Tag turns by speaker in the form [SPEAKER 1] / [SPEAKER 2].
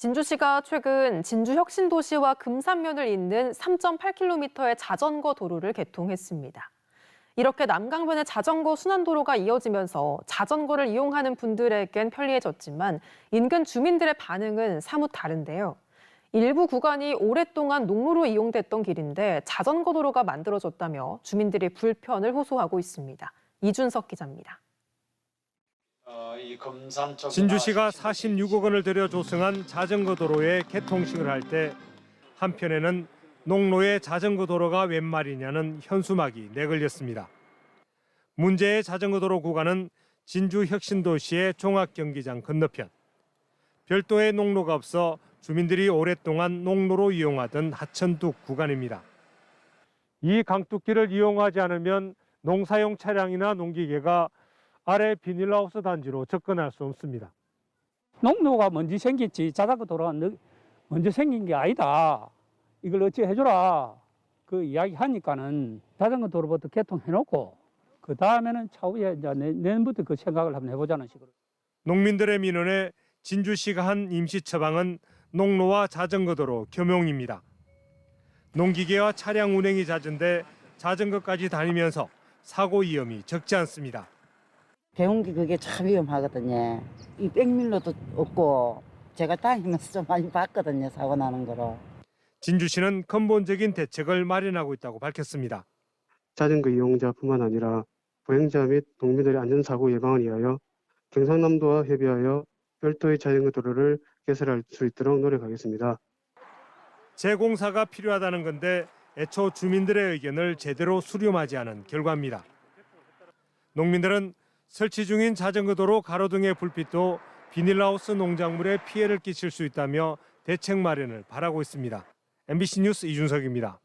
[SPEAKER 1] 진주시가 최근 진주 혁신도시와 금산면을 잇는 3.8km의 자전거 도로를 개통했습니다. 이렇게 남강변의 자전거 순환도로가 이어지면서 자전거를 이용하는 분들에겐 편리해졌지만 인근 주민들의 반응은 사뭇 다른데요. 일부 구간이 오랫동안 농로로 이용됐던 길인데 자전거 도로가 만들어졌다며 주민들이 불편을 호소하고 있습니다. 이준석 기자입니다.
[SPEAKER 2] 어,
[SPEAKER 3] 진주시가
[SPEAKER 2] 신도시
[SPEAKER 3] 46억 원을 들여 조성한 자전거 도로의 개통식을 할 때 한편에는 농로에 자전거 도로가 웬 말이냐는 현수막이 내걸렸습니다. 문제의 자전거 도로 구간은 진주 혁신도시의 종합경기장 건너편. 별도의 농로가 없어 주민들이 오랫동안 농로로 이용하던 하천둑 구간입니다. 이 강둑길을 이용하지 않으면 농사용 차량이나 농기계가 아래 비닐하우스 단지로 접근할 수 없습니다.
[SPEAKER 4] 농로가 먼저 생겼지 자전거 도로가 너- 먼저 생긴 게 아니다. 이걸 어찌 해줘라. 그 이야기 하니까는 자전거 도로부터 개통해놓고 그 다음에는 차후에 이제 내- 내년부터 그 생각을 한번 해보자는 식으로.
[SPEAKER 3] 농민들의 민원에 진주시가 한 임시 처방은 농로와 자전거 도로 겸용입니다. 농기계와 차량 운행이 잦은데 자전거까지 다니면서 사고 위험이 적지 않습니다.
[SPEAKER 5] 배운 게 그게 참 위험하거든요. 이 백밀로도 없고 제가 다니면서 좀 많이 봤거든요. 사고 나는 거로.
[SPEAKER 3] 진주시는 근본적인 대책을 마련하고 있다고 밝혔습니다.
[SPEAKER 6] 자전거 이용자뿐만 아니라 보행자 및 농민들의 안전사고 예방을 위하여 경상남도와 협의하여 별도의 자전거 도로를 개설할 수 있도록 노력하겠습니다.
[SPEAKER 3] 재공사가 필요하다는 건데 애초 주민들의 의견을 제대로 수렴하지 않은 결과입니다. 농민들은 설치 중인 자전거 도로 가로등의 불빛도 비닐하우스 농작물에 피해를 끼칠 수 있다며 대책 마련을 바라고 있습니다. MBC 뉴스 이준석입니다.